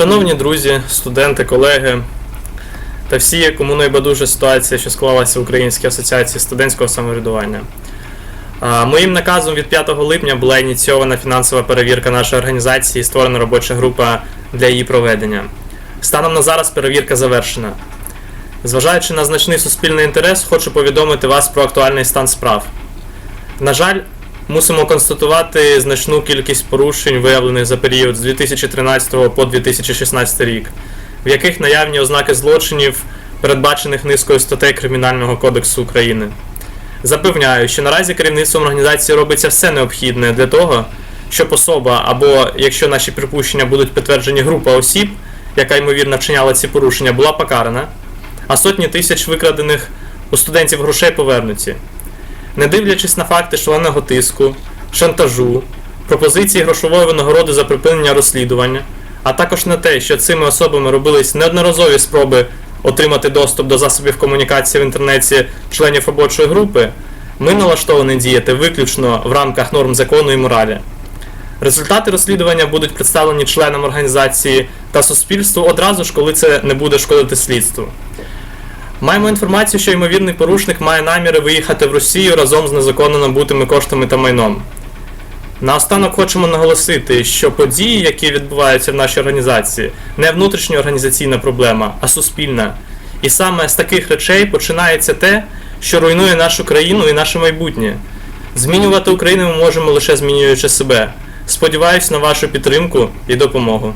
Шановні друзі, студенти, колеги та всі, кому найбадужа ситуація, що склалася в Українській асоціації студентського самоврядування. Моїм наказом від 5 липня була ініційована фінансова перевірка нашої організації і створена робоча група для її проведення. Станом на зараз перевірка завершена. Зважаючи на значний суспільний інтерес, хочу повідомити вас про актуальний стан справ. На жаль, мусимо констатувати значну кількість порушень, виявлених за період з 2013 по 2016 рік, в яких наявні ознаки злочинів, передбачених низкою статей Кримінального кодексу України. Запевняю, що наразі керівництвом організації робиться все необхідне для того, щоб особа або, якщо наші припущення будуть підтверджені, група осіб, яка ймовірно вчиняла ці порушення, була покарана, а сотні тисяч викрадених у студентів грошей повернуті. Не дивлячись на факти шаленого тиску, шантажу, пропозиції грошової винагороди за припинення розслідування, а також на те, що цими особами робились неодноразові спроби отримати доступ до засобів комунікації в інтернеті членів робочої групи, ми налаштовані діяти виключно в рамках норм закону і моралі. Результати розслідування будуть представлені членам організації та суспільству одразу ж, коли це не буде шкодити слідству. Маємо інформацію, що ймовірний порушник має наміри виїхати в Росію разом з незаконно набутими коштами та майном. Наостанок хочемо наголосити, що події, які відбуваються в нашій організації, не внутрішньоорганізаційна проблема, а суспільна. І саме з таких речей починається те, що руйнує нашу країну і наше майбутнє. Змінювати Україну ми можемо лише змінюючи себе. Сподіваюсь на вашу підтримку і допомогу.